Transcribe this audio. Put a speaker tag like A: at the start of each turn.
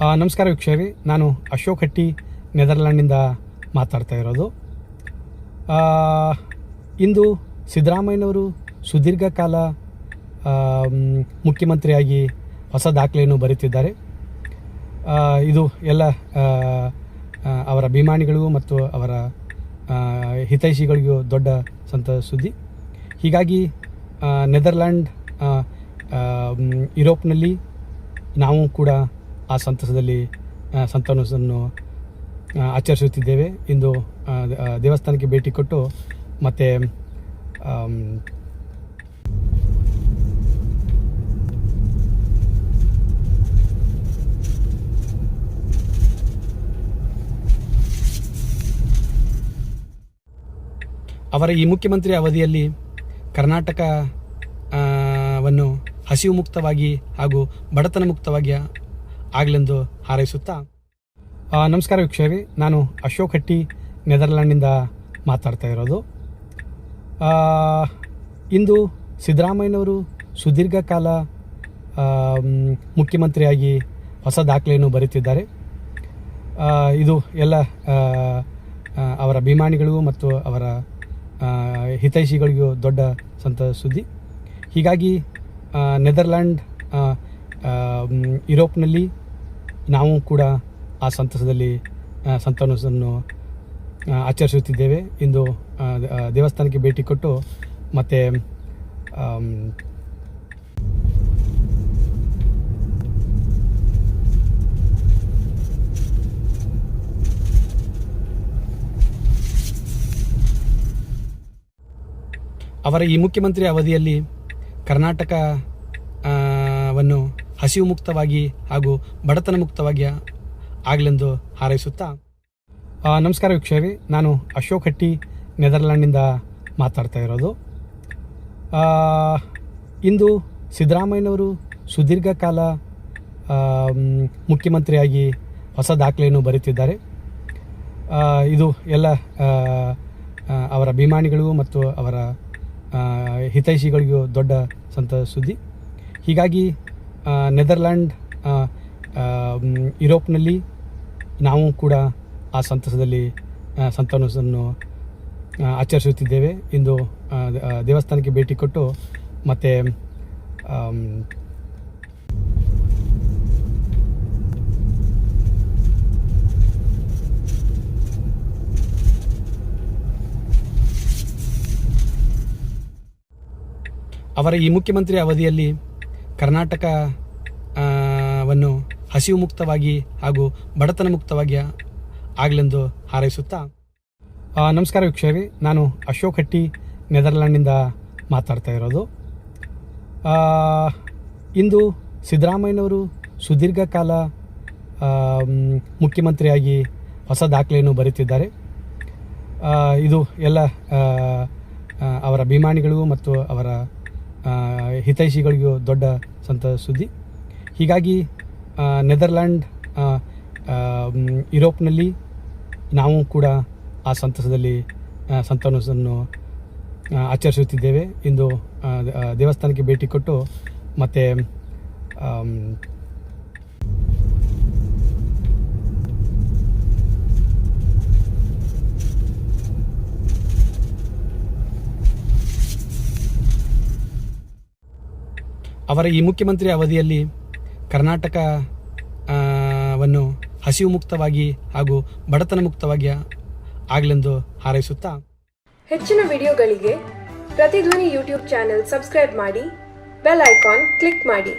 A: ನಮಸ್ಕಾರ ವೀಕ್ಷಕರೇ. ನಾನು ಅಶೋಕ್ ಹಟ್ಟಿ ನೆದರ್ಲ್ಯಾಂಡಿಂದ ಮಾತಾಡ್ತಾ ಇರೋದು. ಇಂದು ಸಿದ್ದರಾಮಯ್ಯನವರು ಸುದೀರ್ಘ ಕಾಲ ಮುಖ್ಯಮಂತ್ರಿಯಾಗಿ ಹೊಸ ದಾಖಲೆಯನ್ನು ಬರೀತಿದ್ದಾರೆ ಇದು ಎಲ್ಲ ಅವರ ಅಭಿಮಾನಿಗಳಿಗೂ ಮತ್ತು ಅವರ ಹಿತೈಷಿಗಳಿಗೂ ದೊಡ್ಡ ಸಂತ ಸುದ್ದಿ. ಹೀಗಾಗಿ ನೆದರ್ಲ್ಯಾಂಡ್ ಯುರೋಪ್ನಲ್ಲಿ ನಾವು ಕೂಡ ಆ ಸಂತಸದಲ್ಲಿ ಸಂತಾನೋತ್ಸವನ್ನು ಆಚರಿಸುತ್ತಿದ್ದೇವೆ. ಇಂದು ದೇವಸ್ಥಾನಕ್ಕೆ ಭೇಟಿ ಕೊಟ್ಟು ಮತ್ತು ಅವರ ಈ ಮುಖ್ಯಮಂತ್ರಿ ಅವಧಿಯಲ್ಲಿ ಕರ್ನಾಟಕ ಆ, ವನ್ನು ಹಸಿವು ಮುಕ್ತವಾಗಿ ಹಾಗೂ ಬಡತನ ಮುಕ್ತವಾಗಿ ಆಗಲೆಂದು ಹಾರೈಸುತ್ತಾ? ನಮಸ್ಕಾರ ವೀಕ್ಷಕರಿ. ನಾನು ಅಶೋಕ್ ಹಟ್ಟಿ ನೆದರ್ಲ್ಯಾಂಡಿಂದ ಮಾತಾಡ್ತಾ ಇರೋದು. ಇಂದು ಸಿದ್ದರಾಮಯ್ಯನವರು ಸುದೀರ್ಘ ಕಾಲ ಮುಖ್ಯಮಂತ್ರಿಯಾಗಿ ಹೊಸ ದಾಖಲೆಯನ್ನು ಬರೀತಿದ್ದಾರೆ ಇದು ಎಲ್ಲ ಅವರ ಅಭಿಮಾನಿಗಳಿಗೂ ಮತ್ತು ಅವರ ಹಿತೈಷಿಗಳಿಗೂ ದೊಡ್ಡ ಸಂತ ಸುದ್ದಿ. ಹೀಗಾಗಿ ನೆದರ್ಲ್ಯಾಂಡ್ ಯುರೋಪ್ನಲ್ಲಿ ನಾವು ಕೂಡ ಆ ಸಂತಸದಲ್ಲಿ ಸಂತಾನವನ್ನು ಆಚರಿಸುತ್ತಿದ್ದೇವೆ. ಇಂದು ದೇವಸ್ಥಾನಕ್ಕೆ ಭೇಟಿ ಕೊಟ್ಟು ಮತ್ತು ಅವರ ಈ ಮುಖ್ಯಮಂತ್ರಿ ಅವಧಿಯಲ್ಲಿ ಕರ್ನಾಟಕ ವನ್ನು ಹಸಿವು ಮುಕ್ತವಾಗಿ ಹಾಗೂ ಬಡತನ ಮುಕ್ತವಾಗಿ ಆಗಲೆಂದು ಹಾರೈಸುತ್ತಾ. ನಮಸ್ಕಾರ ವೀಕ್ಷಕರಿ. ನಾನು ಅಶೋಕ್ ಹಟ್ಟಿ ನೆದರ್ಲ್ಯಾಂಡಿಂದ ಮಾತಾಡ್ತಾ ಇರೋದು. ಇಂದು ಸಿದ್ದರಾಮಯ್ಯನವರು ಸುದೀರ್ಘ ಕಾಲ ಮುಖ್ಯಮಂತ್ರಿಯಾಗಿ ಹೊಸ ದಾಖಲೆಯನ್ನು ಬರೀತಿದ್ದಾರೆ ಆ, ಇದು ಎಲ್ಲ ಅವರ ಅಭಿಮಾನಿಗಳಿಗೂ ಮತ್ತು ಅವರ ಹಿತೈಷಿಗಳಿಗೂ ದೊಡ್ಡ ಸಂತ ಸುದ್ದಿ. ಹೀಗಾಗಿ ನೆದರ್ಲ್ಯಾಂಡ್ ಯುರೋಪ್ನಲ್ಲಿ ನಾವು ಕೂಡ ಆ ಸಂತಸದಲ್ಲಿ ಸಂತಾನವನ್ನು ಆಚರಿಸುತ್ತಿದ್ದೇವೆ. ಇಂದು ದೇವಸ್ಥಾನಕ್ಕೆ ಭೇಟಿ ಕೊಟ್ಟು ಮತ್ತು ಅವರ ಈ ಮುಖ್ಯಮಂತ್ರಿ ಅವಧಿಯಲ್ಲಿ ಕರ್ನಾಟಕ ಆ, ವನ್ನು ಹಸಿವು ಮುಕ್ತವಾಗಿ ಹಾಗೂ ಬಡತನ ಮುಕ್ತವಾಗಿ ಆಗಲೆಂದು ಹಾರೈಸುತ್ತಾ. ನಮಸ್ಕಾರ ವೀಕ್ಷಕರಿ. ನಾನು ಅಶೋಕ್ ಹಟ್ಟಿ. ನೆದರ್ಲ್ಯಾಂಡಿಂದ ಮಾತಾಡ್ತಾ ಇರೋದು. ಇಂದು ಸಿದ್ದರಾಮಯ್ಯನವರು ಸುದೀರ್ಘ ಕಾಲ ಮುಖ್ಯಮಂತ್ರಿಯಾಗಿ ಹೊಸ ದಾಖಲೆಯನ್ನು ಬರೀತಿದ್ದಾರೆ ಆ, ಇದು ಎಲ್ಲ ಅವರ ಅಭಿಮಾನಿಗಳಿಗೂ ಮತ್ತು ಅವರ ಹಿತೈಷಿಗಳಿಗೂ ದೊಡ್ಡ ಸಂತ ಸುದ್ದಿ. ಹೀಗಾಗಿ ನೆದರ್ಲ್ಯಾಂಡ್ ಯುರೋಪ್ನಲ್ಲಿ ನಾವು ಕೂಡ ಆ ಸಂತಸದಲ್ಲಿ ಸಂತಾನೋತ್ಸವನ್ನು ಆಚರಿಸುತ್ತಿದ್ದೇವೆ. ಇಂದು ದೇವಸ್ಥಾನಕ್ಕೆ ಭೇಟಿ ಕೊಟ್ಟು ಮತ್ತು ಅವರ ಈ ಮುಖ್ಯಮಂತ್ರಿ ಅವಧಿಯಲ್ಲಿ ಕರ್ನಾಟಕ ವನ್ನು ಹಸಿವು ಮುಕ್ತವಾಗಿ ಹಾಗೂ ಬಡತನ ಮುಕ್ತವಾಗಿ ಆಗಲೆಂದು ಹಾರೈಸುತ್ತಾ.
B: ಹೆಚ್ಚಿನ ವಿಡಿಯೋಗಳಿಗೆ ಪ್ರತಿಧ್ವನಿ ಯೂಟ್ಯೂಬ್ ಚಾನೆಲ್ ಸಬ್ಸ್ಕ್ರೈಬ್ ಮಾಡಿ, ಬೆಲ್ ಐಕಾನ್ ಕ್ಲಿಕ್ ಮಾಡಿ.